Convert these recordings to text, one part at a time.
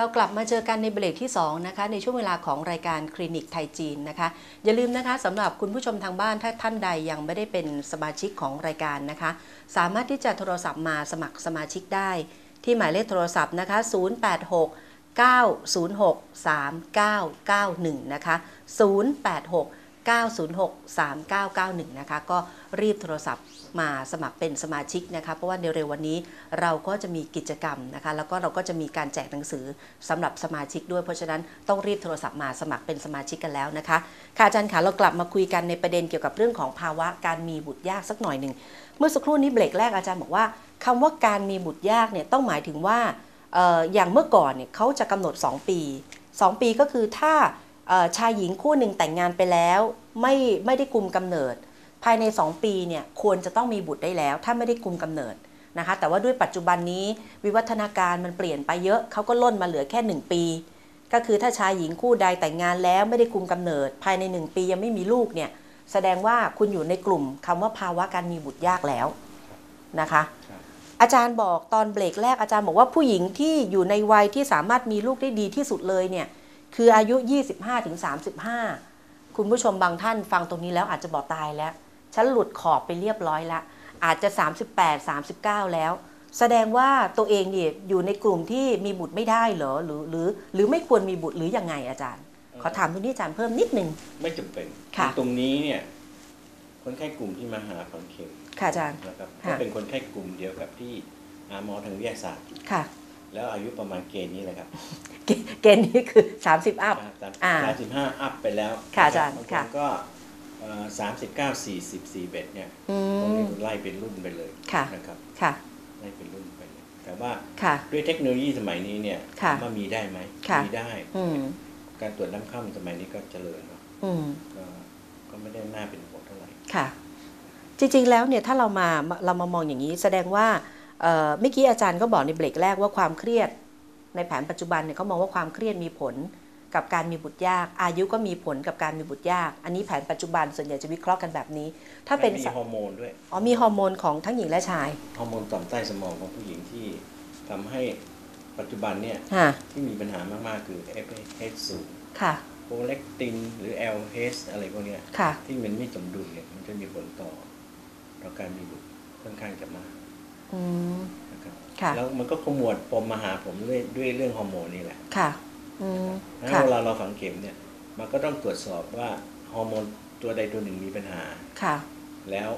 เรากลับมาเจอกันในเบรกที่ 2 นะคะ ในช่วงเวลาของรายการคลินิกไทยจีนนะคะ อย่าลืมนะคะสำหรับคุณผู้ชมทางบ้านถ้าท่านใดยังไม่ได้เป็นสมาชิกของรายการนะคะ สามารถที่จะโทรศัพท์มาสมัครสมาชิกได้ ที่หมายเลขโทรศัพท์นะคะ 086 906 3991 นะคะ 086 906 3991 นะคะ ก็รีบโทรศัพท์มาสมัครเป็นสมาชิกนะคะ เพราะว่าในเร็ววันนี้เราก็จะมีกิจกรรมนะคะ แล้วก็เราก็จะมีการแจกหนังสือสำหรับสมาชิกด้วย เพราะฉะนั้นต้องรีบโทรศัพท์มาสมัครเป็นสมาชิกกันแล้วนะคะ ค่ะอาจารย์คะเรากลับมาคุยกันในประเด็นเกี่ยวกับเรื่องของภาวะการมีบุตรยากสักหน่อยหนึ่ง เมื่อสักครู่นี้เบรกแรกอาจารย์บอกว่าคำว่าการมีบุตรยากเนี่ยต้องหมายถึงว่าอย่างเมื่อก่อนเนี่ยเขาจะกำหนด 2 ปี 2 ปีก็คือถ้า ชายหญิงคู่หนึ่งแต่งงานไปแล้วไม่ไม่ได้กุมกำเนิด ภายใน 2 ปีเนี่ยควรจะต้องมีบุตรได้แล้ว ถ้าไม่ได้กุมกำเนิดนะคะแต่ว่าด้วยปัจจุบันนี้วิวัฒนาการมันเปลี่ยนไปเยอะเขาก็ล่นมาเหลือแค่ 1 ปี ก็คือถ้าชายหญิงคู่ใดแต่งงานแล้วไม่ได้กุมกำเนิด ภายใน 1 ปียังไม่มีลูกเนี่ยแสดงว่าคุณอยู่ในกลุ่มคำว่าภาวะการมีบุตรยากแล้วนะคะอาจารย์บอกตอนเบรกแรกอาจารย์บอกว่าผู้หญิงที่อยู่ในวัยที่สามารถมีลูกได้ดีที่สุดเลยเนี่ย คืออายุ 25-35 คุณผู้ชมบางท่านฟังตรงนี้แล้วอาจจะบอกตายแล้ว ฉันหลุดขอบไปเรียบร้อยแล้วอาจจะ 38 39 แล้ว แสดงว่าตัวเองเนี่ยอยู่ในกลุ่มที่มีบุตรไม่ได้เหรอหรือหรือ หรือไม่ควรมีบุตรหรือยังไงอาจารย์ ขอถามตรงนี้อาจารย์เพิ่มนิดนึง ไม่จำเป็นค่ะตรงนี้เนี่ยคนไข้กลุ่มที่มาหาฝังเข็มค่ะอาจารย์นะครับค่ะก็เป็นคนไข้กลุ่มเดียวกับที่หาหมอทางวิทยาศาสตร์ค่ะ แล้วอายุประมาณเกณฑ์นี้แหละครับ เกเกณฑ์นี้คือ 30 อัพสามอ่าสามสิบห้าอัพไปแล้วค่ะอาจารย์บางคค่ะนก็สามสิบเก้าสี่สิบสี่เบ็ดเนี่ยอืตรงมนี้ไล่เป็นรุ่นไปเลยค่ะนะครับค่ะไล่เป็นรุ่นไปเลย แต่ว่าค่ะด้วยเทคโนโลยีสมัยนี้เนี่ยค่ะถามว่ามีได้ไหมค่ะมีได้อืมการตรวจน้ำข้ามสมัยนี้ก็เจริญเนาะอืมก็ก็ไม่ได้น่าเป็นห่วงเท่าไหร่ค่ะ จริงๆแล้วเนี่ยถ้าเรามาเรามามองอย่างนี้แสดงว่า เอ่อเมื่อกี้อาจารย์ก็บอกในเบรกแรกว่าความเครียด ในแผนปัจจุบันเนี่ยเขามองว่าความเครียดมีผลกับการมีบุตรยาก อายุก็มีผลกับการมีบุตรยาก อันนี้แผนปัจจุบันส่วนใหญ่จะวิเคราะห์กันแบบนี้ ถ้าเป็นมีสัตว์ฮอร์โมนด้วยอ๋อมีฮอร์โมนของทั้งหญิงและชายฮอร์โมนต่อมใต้สมองของผู้หญิงที่ทำให้ปัจจุบันเนี่ยค่ะที่มีปัญหามากๆคือ FSH สูงค่ะโปรเลกตินหรือ LH อะไรพวกเนี้ยค่ะที่มันไม่สมดุลเนี่ยมันจะมีผลต่อต่อการมีบุตรค่อนข้างจะมาก อืมนะครับค่ะแล้วมันก็ขมวดปมมาหาผมด้วยด้วยเรื่องฮอร์โมนนี่แหละค่ะอืมงั้นค่ะเวลาเราฝังเข็มเนี่ย มันก็ต้องตรวจสอบว่าฮอร์โมนตัวใดตัวหนึ่งมีปัญหา ค่ะ แล้ว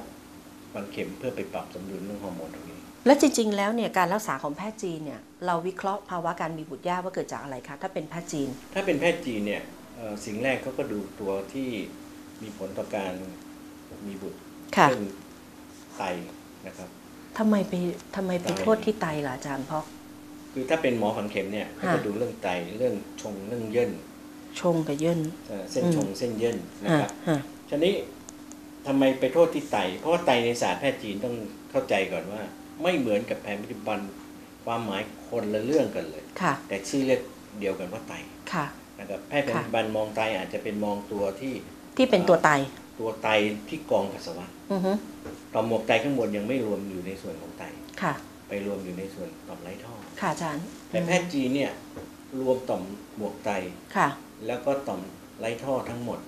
ฝังเข็มเพื่อไปปรับสมดุลเรื่องฮอร์โมนตรงนี้ และจริง ๆ แล้วเนี่ยการรักษาของแพทย์จีนเนี่ยเราวิเคราะห์ภาวะการมีบุตรยากว่าเกิดจากอะไรคะถ้าเป็นแพทย์จีน ถ้าเป็นแพทย์จีนเนี่ยเอ่อสิ่งแรกเขาก็ดูตัวที่มีผลต่อการมีบุตรค่ะ เช่นไตนะครับ ทำไมไปทำไมไปไตโทษที่ไตล่ะอาจารย์เพราะคือถ้าเป็นหมอฝังเข็มเนี่ยก็ค่ะจะดูเรื่องไตเรื่องชงเรื่องเยื่นชงกับเยินเอ่อเส้นอืมชงเส้นเยื่นนะฮะครับฮะทีนี้ทำไมไปโทษที่ไต เพราะว่าไตในศาสตร์แพทย์จีนต้องเข้าใจก่อนว่า ไม่เหมือนกับแผนปัจจุบันความหมายคนละเรื่องกันเลยค่ะแต่ชื่อเรียกเดียวกันว่าไตค่ะนะครับแพทย์แผนปัจจุบันมองไตอาจจะเป็นมองตัวที่ที่เป็นตัวไต ตัวไตที่กองปัสสาวะอือฮึ ต่อมหมวกไตข้างบนยังไม่รวมอยู่ในส่วนของไต ค่ะ ไปรวมอยู่ในส่วนต่อมไร้ท่อ ค่ะอาจารย์แต่แพทย์จีนเนี่ยรวมต่อมหมวกไต ค่ะ แล้วก็ต่อมไร้ท่อทั้งหมด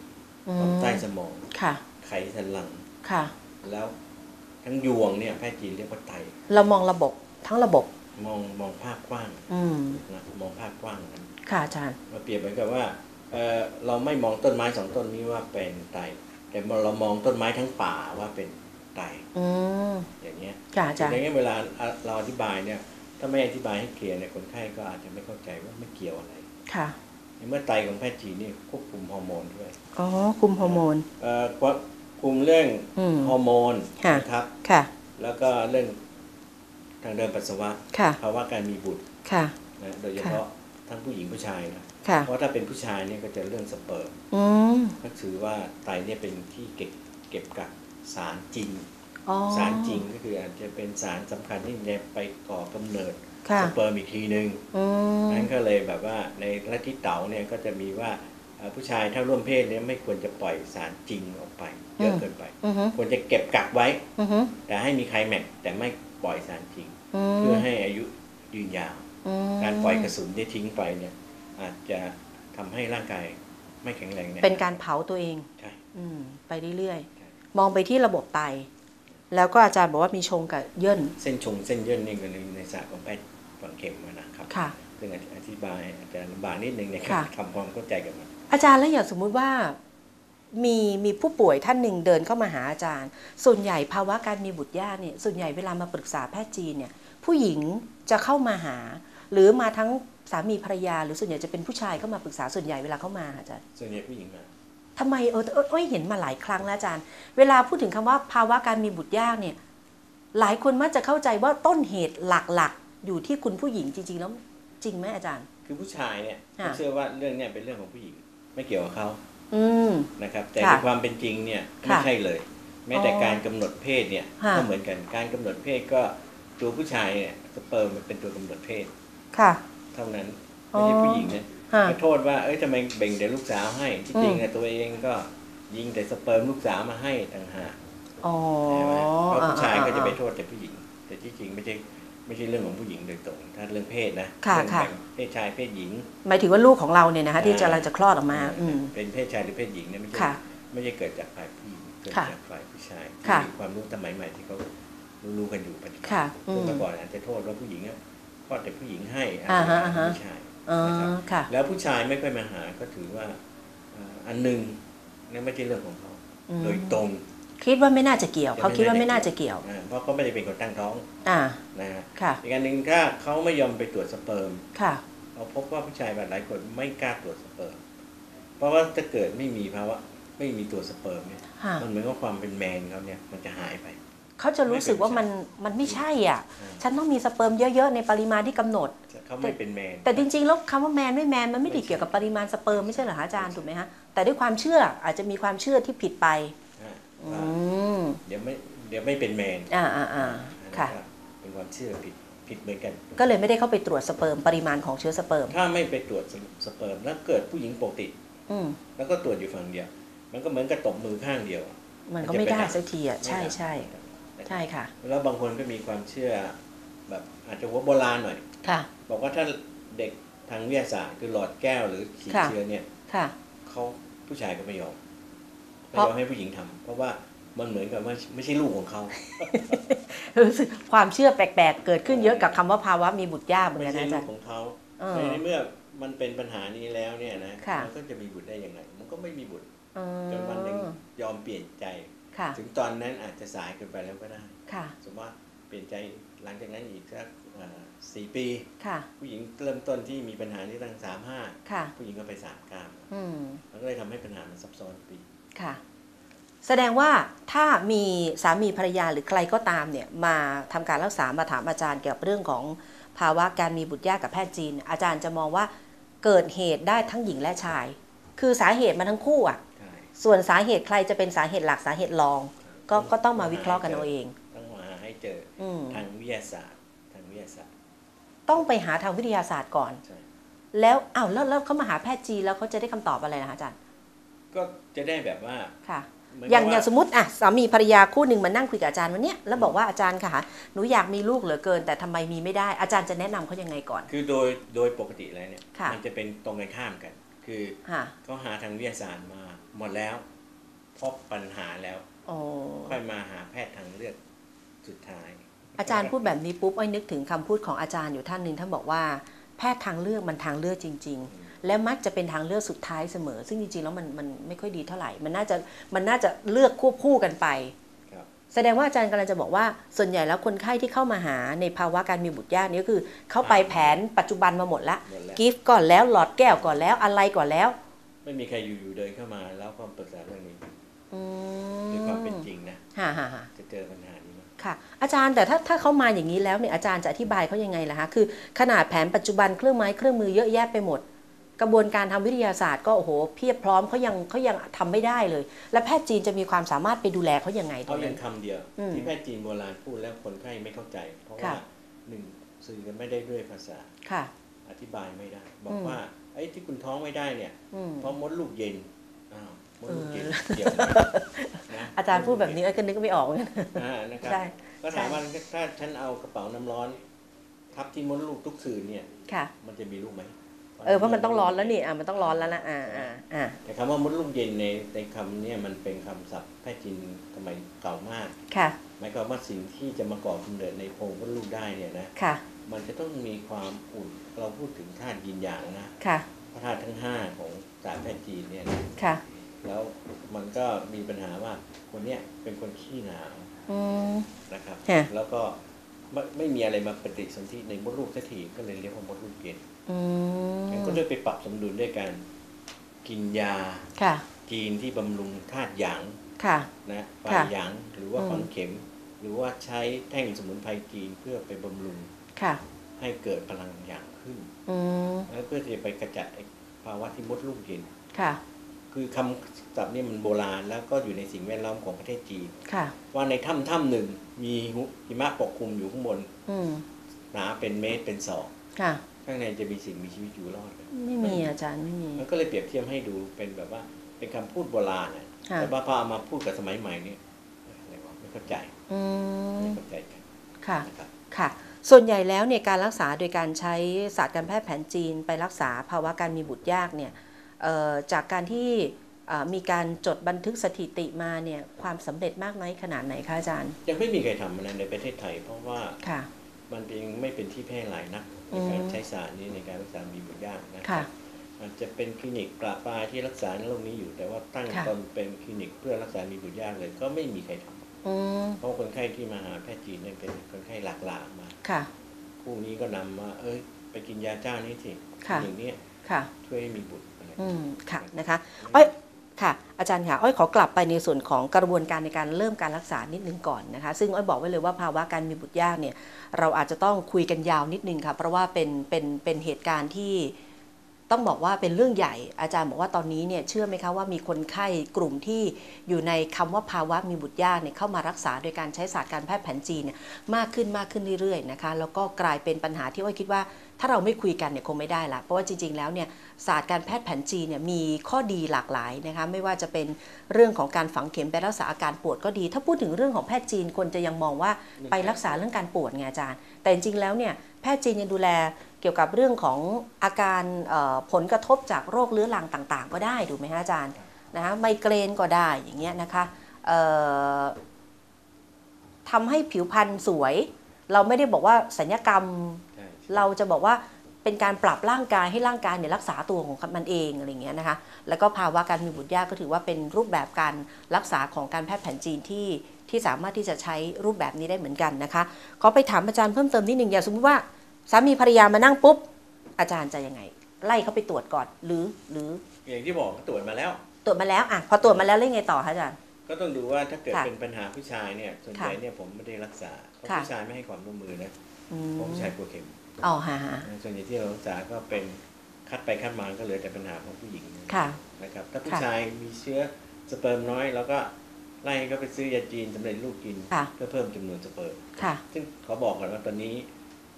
อืต่อมมใต้สมอง ค่ะ ไขสันหลัง ค่ะ แล้วทั้งยวงเนี่ยแพทย์จีนเรียกว่าไต เรามองระบบทั้งระบบ มองมองภาพกว้างอืมนะมองภาพกว้างกันค่ะอาจารย์มาเปรียบเหมือนกับว่าเออเราไม่มองต้นไม้สองต้นนี้ว่าเป็นไต แต่เรามองต้นไม้ทั้งป่าว่าเป็น ไตอืมอย่างเงี้ยค่ะอาจารย์อย่างเงี้ยเวลาเราอธิบายเนี่ย ถ้าไม่อธิบายให้เคลียร์เนี่ยคนไข้ก็อาจจะไม่เข้าใจว่าไม่เกี่ยวอะไรค่ะเมื่อไตของแพทย์จีนนี่ควบคุมฮอร์โมนด้วยอ๋อคุมฮอร์โมนเอ่อควบคุมเรื่องอืมฮอร์โมนค่ะนะครับค่ะ แล้วก็เรื่องทางเดินปัสสาวะค่ะภาวะการมีบุตรค่ะนะโดยเฉพาะทั้งผู้หญิงผู้ชายนะค่ะเพราะถ้าเป็นผู้ชายเนี่ยก็จะเรื่องสเปิร์มอืมก็ถือว่าไตเนี่ยเป็นที่เก็บเก็บกัก สารจริงอ๋อสารจริงก็คืออาจจะเป็นสารสำคัญที่จะไปก่อกำเนิดค่ะสเปิร์มอีกทีหนึ่งอืมนั้นก็เลยแบบว่าในลัทธิเต๋าเนี่ยก็จะมีว่าเอ่อผู้ชายถ้าร่วมเพศเนี่ยไม่ควรจะปล่อยสารจริงออกไป เยอะเกินไปอือฮึควรจะเก็บกักไว้อือฮึแต่ให้มีไคลแม็กซ์แต่ไม่ปล่อยสารจริงอืเพื่อมให้อายุยืนยาวอืมการปล่อยกระสุนที่ทิ้งไปเนี่ยอาจจะทำให้ร่างกายไม่แข็งแรงเนี่ยเป็นการเผาตัวเองใช่อืมไปเรื่อยใช่ๆ มองไปที่ระบบไต แล้วก็อาจารย์บอกว่ามีชงกับเยื่นเส้นชงเส้นเยื่นนี่ก็ในในศาสตร์ของแพทย์ฝังเข็มอะนะครับค่ะซึ่งอธิบายอาจจะลำบากนิดนึงในกาค่ะรทำความเข้าใจกับมันอาจารย์แล้วอย่างสมมุติว่ามีมีผู้ป่วยท่านหนึ่งเดินเข้ามาหาอาจารย์ ส่วนใหญ่ภาวะการมีบุตรยากเนี่ยส่วนใหญ่เวลามาปรึกษาแพทย์จีนเนี่ยผู้หญิงจะเข้ามาหา หรือมาทั้งสามีภรรยา หรือส่วนใหญ่จะเป็นผู้ชายเข้ามาปรึกษาส่วนใหญ่เวลาเข้ามาอาจารย์ส่วนใหญ่ผู้หญิงมา ทำไมเออเออเอ้ยเห็นมาหลายครั้งแล้วอาจารย์ เวลาพูดถึงคำว่าภาวะการมีบุตรยากเนี่ย หลายคนมักจะเข้าใจว่าต้นเหตุหลักๆ อยู่ที่คุณผู้หญิงจริง ๆ แล้วจริงไหมอาจารย์ คือผู้ชายเนี่ยค่ะเขาเชื่อว่าเรื่องเนี้เป็นเรื่องของผู้หญิง ไม่เกี่ยวกับเขาอืมนะครับ แต่ค่ะในความเป็นจริงเนี่ยค่ะไม่ใช่เลยแม้แต่อ๋อการกำหนดเพศเนี่ยค่ะก็เหมือนกันการกำหนดเพศก็ตัวผู้ชายเนี่ยสเปิร์มมันเป็นตัวกำหนดเพศค่ะ เท่านั้นอ๋ไม่อใช่ผู้หญิงนะ ค่ะไม่โทษว่าเอ้ยทำไมเบ่งแต่ลูกสาวให้ที่จริงเนี่ยตัวเองก็ยิงแต่สเปิร์มลูกสาวมาให้ต่างหากอ๋อใช่ไหมเพราะผู้ชายก็จะไปอ่าโทษแต่ผู้หญิง แต่ที่จริงไม่ใช่ไม่ใช่เรื่องของผู้หญิงโดยตรง ถ้าเรื่องเพศนะค่ะเรื่องค่ะแบ่งเพศชายเพศหญิง หมายถึงว่าลูกของเราเนี่ยนะคะที่อ่ากำลังจะคลอดออกมา อืมเป็นเพศชายหรือเพศหญิงเนี่ยไม่ใช่ค่ะไม่ใช่เกิดจากฝ่ายผู้หญิงเกิดค่ะจากฝ่ายผู้ชายที่ค่ะมีความรู้สมัยใหม่ที่เขารู้ๆกันอยู่ปัจจุบันค่ะอืมซึ่งเมื่อก่อนอาจจะโทษว่าผู้หญิงอะคลอดแต่ผู้หญิงให้อาจอ่าจะฮะอ่าฮะผู้ชาย อ๋อนะครับค่ะ แล้วผู้ชายไม่ค่อยมาหาก็ถือว่าอ่าอันหนึ่งนั่นไม่ใช่เรื่องของเขาอืมโดยตรง คิดว่าไม่น่าจะเกี่ยว เขาคิดว่าไม่น่าจะเกี่ยวอ่าเพราะเขาไม่ได้เป็นคนตั้งท้องอ่านะฮะค่ะอีกอันหนึ่งถ้าเขาไม่ยอมไปตรวจสเปิร์มค่ะเราพบว่าผู้ชายหลายคนไม่กล้าตรวจสเปิร์มเพราะว่าถ้าเกิดไม่มีภาวะไม่มีตัวสเปิร์มเนี่ยค่ะมันเหมือนกับความเป็นแมนเขาเนี่ยมันจะหายไป เขาจะรู้สึกว่ามันมันไม่ใช่อะอ่าฉันต้องมีสเปิร์มเยอะๆในปริมาณที่กำหนด เขาไม่เป็นแมน แต่จริงๆแล้วคำว่าแมนไม่แมนมันไม่ได้เกี่ยวกับปริมาณสเปิร์มไม่ใช่เหรอคะอาจารย์ถูกไหมฮะ แต่ด้วยความเชื่ออาจจะมีความเชื่อที่ผิดไปอ่าอืว่ามเดี๋ยวไม่เดี๋ยวไม่เป็นแมน อ่าอ่าอ่าอันนั้นค่ะก็เป็นความเชื่อผิดผิดเหมือนกัน ก็เลยไม่ได้เข้าไปตรวจสเปิร์มปริมาณของเชื้อสเปิร์ม ถ้าไม่ไปตรวจสเปิร์มแล้วเกิดผู้หญิงปกติ อืมแล้วก็ตรวจอยู่ฝั่งเดียว มันก็เหมือนกับตบมือข้างเดียวอะมันก็ไม่ได้สักทีอะ ใช่ใช่ไม่ได้ ใช่ค่ะ แล้วบางคนก็มีความเชื่อแบบอาจจะหัวโบราณหน่อย ค่ะ บอกว่าถ้าเด็กทางวิทยาศาสตร์คือหลอดแก้วหรือขีดค่ะเชื้อเนี่ยค่ะเขาผู้ชายก็ไม่ยอมไม่เพราะยอมให้ผู้หญิงทำเพราะว่ามันเหมือนกับว่าไม่ใช่ลูกของเขารู้สึกความเชื่อแปลกๆ เกิดขึ้นเยอะกับคำว่าภาวะมีบุตรยากเหมือนไม่กันใช่นะอาลูจากรย์ของเขาเออในเมื่อมันเป็นปัญหานี้แล้วเนี่ยนะค่ะมันก็จะมีบุตรได้ยังไงมันก็ไม่มีบุตรเอจนวันหนึ่งอยอมเปลี่ยนใจค่ะ ถึงตอนนั้นอาจจะสายเกินไปแล้วก็ได้ค่ะสมมติว่าเปลี่ยนใจหลังจากนั้นอีกสักอ่าสี่ปีค่ะผู้หญิงเริ่มต้นที่มีปัญหาที่ตั้งสามห้าค่ะผู้หญิงก็ไปสามเก้าอืมมันก็เลยทำให้ปัญหามันซับซ้อนไปอีกค่ะ แสดงว่าถ้ามีสามีภรรยาหรือใครก็ตามเนี่ยมาทำการรักษามาถามอาจารย์เกี่ยวกับเรื่องของภาวะการมีบุตรยากกับแพทย์จีน อาจารย์จะมองว่าเกิดเหตุได้ทั้งหญิงและชาย คือสาเหตุมาทั้งคู่อะใช่ ส่วนสาเหตุใครจะเป็นสาเหตุหลักสาเหตุรอง ก็ก็ต้องมาวิเคราะห์กันเอาเองต้องมาให้เจออืมทางวิทยาศาสตร์ทางวิทยาศาสตร์ ต้องไปหาทางวิทยาศาสตร์ก่อนใช่แล้วอ้าวแล้วแล้วเขามาหาแพทย์จีนแล้วเขาจะได้คำตอบอะไรนะคะอาจารย์ ก็จะได้แบบว่าค่ะเหมืนอย่างกับอย่างว่าสมมติอะสามีภรรยาคู่หนึ่งมานั่งคุยกับอาจารย์วันเนี้ยแล้วบอกว่าอาจารย์ค่ะหนูอยากมีลูกเหลือเกิน แต่ทำไมมีไม่ได้อาจารย์จะแนะนำเขายังไงก่อน คือโดยโดยปกติแล้วเนี่ยค่ะมันจะเป็นตรงกันข้ามกัน คือค่ะเขาหาทางวิทยาศาสตร์มา หมดแล้ว พบปัญหาแล้วโอ้ค่อยมาหาแพทย์ทางเลือกสุดท้าย อาจารย์พูดแบบนี้ปุ๊บอ้อยนึกถึงคำพูดของอาจารย์อยู่ท่านหนึ่งท่านบอกว่าแพทย์ทางเลือกมันทางเลือกจริง ๆ และมักจะเป็นทางเลือกสุดท้ายเสมอ ซึ่งจริงๆแล้วมันมันไม่ค่อยดีเท่าไหร่ มันน่าจะมันน่าจะเลือกควบคู่กันไปครับแสดงว่าอาจารย์กำลังจะบอกว่าส่วนใหญ่แล้วคนไข้ที่เข้ามาหาในภาวะการมีบุตรยากนี่ก็คือ เข้าไปแผนปัจจุบันมาหมดละหมดแล้วกิฟต์ก่อนแล้วหลอดแก้วก่อนแล้วอะไรก่อนแล้ว ไม่มีใครอยู่ๆเดินเข้ามา แล้วก็ปรึกษาเรื่องนี้อืด้วยความเป็นจริงนะฮ่าฮ่าฮ่าจะเจอปัญหานี้ไหมค่ะอาจารย์แต่ถ้าถ้าเขามาอย่างนี้แล้วเนี่ยอาจารย์จะอธิบายเขายังไงล่ะคะคือ ขนาดแผนปัจจุบันเครื่องไม้เครื่องมือเยอะแยะไปหมด กระบวนการทางวิทยาศาสตร์ก็โอ้โหเพียบพร้อมเขายังเขายังทำไม่ได้เลย และแพทย์จีนจะมีความสามารถไปดูแลเขายังไงตรเอางอย่านั้งนคำเดียวอืมที่แพทย์จีนโบราณพูดแล้วคนไข้ไม่เข้าใจ เพราะว่าค่ะหนึ่งสื่อกันไม่ได้ด้วยภาษาค่ะ อธิบายไม่ได้ บออืกมว่า ไอ้ที่คุณท้องไม่ได้เนี่ยอืมเพราะมดลูกเย็นอ้าวมดลูกเย็นเออเกี่ยวไหมนะอาจารย์พูดแบบนี้อ้อยก็นึกไม่ออกเหมือนกันอ่านะครับใช่ก็ถามว่าถ้าฉันเอากระเป๋าน้ำร้อน ทับที่มดลูกทุกคืนเนี่ยค่ะมันจะมีลูกไหมเออเพราะมันต้องร้อนแล้วนี่อะมันต้องร้อนแล้วนะอ่าอ่าอ่าแต่คำว่ามดลูกเย็นในในคำเนี่ยมันเป็นคำศัพท์แพทย์จีนสมัยเก่ามากค่ะหมายความว่าสิ่งที่จะมาก่อกำเนิดในโพรงมดลูกได้เนี่ยนะค่ะ มันจะต้องมีความอุ่นเราพูดถึงธาตุยินหยางนะค่ะพระธาตุทั้งห้าของศาสตร์แพทย์จีนเนี่ยนะค่ะ แล้วมันก็มีปัญหาว่าคนเนี้ยเป็นคนขี้หนาวอืม นะครับ ค่ะ แล้วก็ไม่ไม่มีอะไรมาปฏิสนธิในมดลูกสักทีก็เลยเรียกว่ามดลูกเย็นอืมงั้นก็เลยไปปรับสมดุลด้วยการกินยาค่ะ จีนที่บำรุงธาตุหยาง ค่ะ นะไฟค่ะหยางหรือว่าอืม ฝังเข็ม หรือว่าใช้แท่งสมุนไพรจีนเพื่อไปบำรุง ค่ะให้เกิดพลังหยางขึ้นอืมแล้วเพื่อที่จะไปกระจัดไอ้ภาวะที่มดลูกเย็น ค่ะ คือคำศัพท์เนี่ยมันโบราณแล้วก็อยู่ในสิ่งแวดล้อมของประเทศจีน ค่ะ ว่าในถ้ำถ้ำหนึ่งมีหิมะปกคลุมอยู่ข้างบนอืมหนาเป็นเมตรเป็นศอกค่ะ ข้างในจะมีสิ่งมีชีวิตอยู่รอดไหมไม่มีอาจารย์ไม่มี มันก็เลยเปรียบเทียบให้ดูเป็นแบบว่าเป็นคำพูดโบราณนะค่ะ แต่ว่าพอเอามาพูดกับสมัยใหม่เนี่ยอะไรวะไม่เข้าใจอืมไม่เข้าใจกันค่ะ นะครับ ค่ะ ส่วนใหญ่แล้วเนี่ยการรักษาโดยการใช้ศาสตร์การแพทย์แผนจีนไปรักษาภาวะการมีบุตรยากเนี่ยเอ่อจากการที่เอ่อมีการจดบันทึกสถิติมาเนี่ยความสำเร็จมากน้อยขนาดไหนคะอาจารย์ ยังไม่มีใครทำมันในประเทศไทย เพราะว่าค่ะมันยังไม่เป็นที่แพร่หลายนักในอืมการใช้ศาสตร์นี้ในการรักษามีบุตรยากนะค่ะอาจจะเป็นคลินิกปราปรายที่รักษาในโรคนี้อยู่ แต่ว่าตั้งค่ะตนเป็นคลินิกเพื่อรักษามีบุตรยากเลย ก็ไม่มีใครทำอืม เพราะคนไข้ที่มาหาแพทย์จีนเนี่ยเป็นคนไข้หลากหลายมาค่ะผู้นี้ก็นำว่า เอ้ย ไปกินยาเจ้านี้สิค่ะอย่างเนี้ยค่ะ ช่วยให้มีบุตรอะไรอืมค่ะนะคะอ้อยค่ะ อาจารย์ค่ะอ้อยขอกลับไปในส่วนของกระบวนการในการเริ่มการรักษานิดนึงก่อนนะคะ ซึ่งอ้อยบอกไว้เลยว่าภาวะการมีบุตรยากเนี่ย เราอาจจะต้องคุยกันยาวนิดนึงค่ะ เพราะว่าเป็นเป็นเป็นเหตุการณ์ที่ ต้องบอกว่าเป็นเรื่องใหญ่ อาจารย์บอกว่าตอนนี้เนี่ยเชื่อไหมคะว่ามีคนไข้กลุ่มที่อยู่ในคำว่าภาวะมีบุตรยากเนี่ยเข้ามารักษาโดยการใช้ศาสตร์การแพทย์แผนจีนเนี่ยมากขึ้นมากขึ้นเรื่อยๆนะคะแล้วก็กลายเป็นปัญหาที่อ้อยคิดว่า ถ้าเราไม่คุยกันเนี่ยคงไม่ได้ละเพราะว่าจริงๆแล้วเนี่ยศาสตร์การแพทย์แผนจีนเนี่ยมีข้อดีหลากหลายนะคะไม่ว่าจะเป็นเรื่องของการฝังเข็มไปรักษาอาการปวดก็ดี ถ้าพูดถึงเรื่องของแพทย์จีนคนจะยังมองว่าไปรักษาเรื่องการปวดไงอาจารย์ แต่จริงๆแล้วเนี่ยแพทย์จีนยังดูแล กี่ยวกับเรื่องของอาการเอ่อผลกระทบจากโรคเรื้อรังต่างๆ ก็ได้ถูกไหมฮะอาจารย์นะคะไมเกรนก็ได้อย่างเงี้ยนะคะเอ่อทำให้ผิวพรรณสวย เราไม่ได้บอกว่าสัญญกรรมใช่เราจะบอกว่าเป็นการปรับร่างกายให้ร่างกายเนี่ยรักษาตัวของมันเองอะไรอย่างเงี้ยนะคะแล้วก็ภาวะการมีบุตรยากก็ถือว่าเป็นรูปแบบการรักษาของการแพทย์แผนจีนที่ที่สามารถที่จะใช้รูปแบบนี้ได้เหมือนกันนะคะขอไปถามอาจารย์เพิ่มเติมนิดหนึ่งอย่างสมมติว่า สามีภรรยามานั่งปุ๊บ อาจารย์จะยังไง ไล่เขาไปตรวจก่อนหรือหรืออย่างที่บอกก็ตรวจมาแล้ว ตรวจมาแล้วอะพอตรวจมาแล้วเล่นไงต่อคะอาจารย์ ก็ต้องดูว่าถ้าเกิดค่ะเป็นปัญหาผู้ชายเนี่ยส่วนใหญ่เนี่ยผมไม่ได้รักษาเพราะค่ะ ผู้ชายไม่ให้ความร่วมมือนะอืเพมราะผู้ชายกลัวเข็มอ๋อฮะฮะส่วนใหญ่ที่เรารักษาก็เป็นคัดไปคัดมาก็เหลือแต่ปัญหาของผู้หญิงค่ะ นะครับถ้าผู้ค่ะชายมีเชื้อสเปิร์มน้อยเราก็ไล่ให้เขาไปซื้อยาจีนสำเร็จรูปกินค่ะ เพื่อเพิ่มจำนวนสเปิร์ม ค่ะ ซึ่งเขาบอกก่อนว่าตอนนี้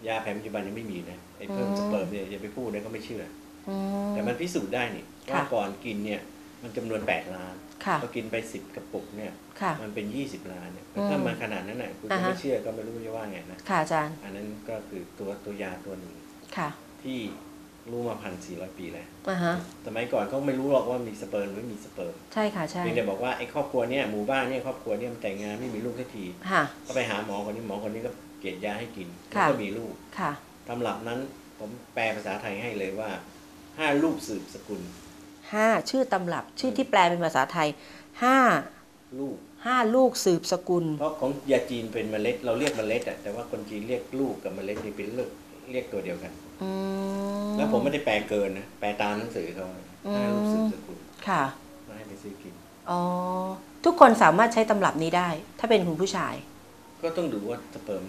ยาแผนปัจจุบันยังไม่มีนะไอ้เพิ่มอืมสเปิร์มเนี่ยอย่าไปพูดนะก็ไม่เชื่ออืมแต่มันพิสูจน์ได้นี่ค่ะว่าก่อนกินเนี่ยมันจำนวน 8 ล้านค่ะพอกินไปสิบกระปุกเนี่ยค่ะมันเป็น 20 ล้านเนี่ยอืมถ้ามาขนาดนั้นน่ะคุณอ่าจะฮะไม่เชื่อก็ไม่รู้จะว่าไงนะค่ะอาจารย์อันนั้นก็คือตัวตัวยาตัวหนึ่งค่ะที่รู้มาพันสี่ร้อยปีแล้วอ่าฮะสมัยก่อนเขาไม่รู้หรอกว่ามีสเปิร์มหรือไม่มีสเปิร์ม ใช่ค่ะใช่เพียงแต่บอกว่าไอ้ครอบครัวเนี่ยหมู่บ้านเนี่ยครอบครัวเนี่ยมันแต่งงานไม่มีลูกสักทีค่ะก็ไปหาหมอคนนี้หมอคนนี้ก็เก ลียดยาให้กินแล้วค่ะก็มีลูกค่ะตำรับนั้นผมแปลภาษาไทยให้เลยว่าห้าลูกสืบสกุลห้าชื่อตำรับชื่อที่แปลเป็นภาษาไทยห้าลูกห้าลูกสืบสกุล เพราะของยาจีนเป็นเมล็ด เราเรียกเมล็ดอะแต่ว่าคนจีนเรียกลูกกับเมล็ดนี่เป็นเลือกเรียกตัวเดียวกันอืมแล้วผมไม่ได้แปลเกินนะแปลตามหนังสือเขาอืมห้าลูกสืบสกุลค่ะมาให้ไปซื้อกินอ๋อทุกคนสามารถใช้ตำรับนี้ได้ ถ้าเป็นคุณผู้ชาย ก็ต้องดูว่าสเปิร์ม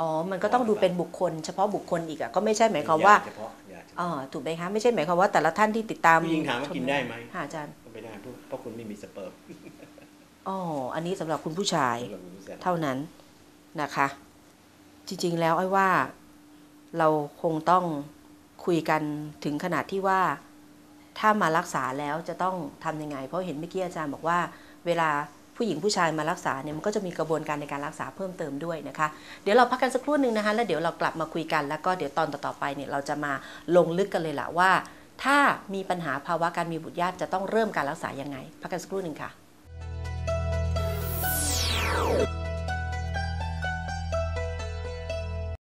อ๋อ มันก็ต้องดูเป็นบุคคล เฉพาะบุคคลอีกอะก็ไม่ใช่หมายความว่าเฉพาะยาเฉพาะอ๋อถูกไหมคะไม่ใช่หมายความว่าแต่ละท่านที่ติดตามผู้หญิงถามว่ากินได้ไหมค่ะอาจารย์ก็ไม่ได้เพราะเพราะคุณไม่มีสเปิร์มอ๋ออันนี้สำหรับคุณผู้ชายเราไม่รู้สึกเท่านั้นนะคะ จริงๆแล้วไอ้ว่าเราคงต้องคุยกันถึงขนาดที่ว่า ถ้ามารักษาแล้วจะต้องทำยังไง เพราะเห็นเมื่อกี้อาจารย์บอกว่า เวลา ผู้หญิงผู้ชายมารักษาเนี่ยมันก็จะมีกระบวนการในการรักษาเพิ่มเติมด้วยนะคะ เดี๋ยวเราพักกันสักครู่หนึ่งนะคะแล้วเดี๋ยวเรากลับมาคุยกันแล้วก็เดี๋ยวตอนต่อๆไปเนี่ยเราจะมาลงลึกกันเลยล่ะว่า ถ้ามีปัญหาภาวะการมีบุตรยากจะต้องเริ่มการรักษายังไง พักกันสักครู่หนึ่งค่ะ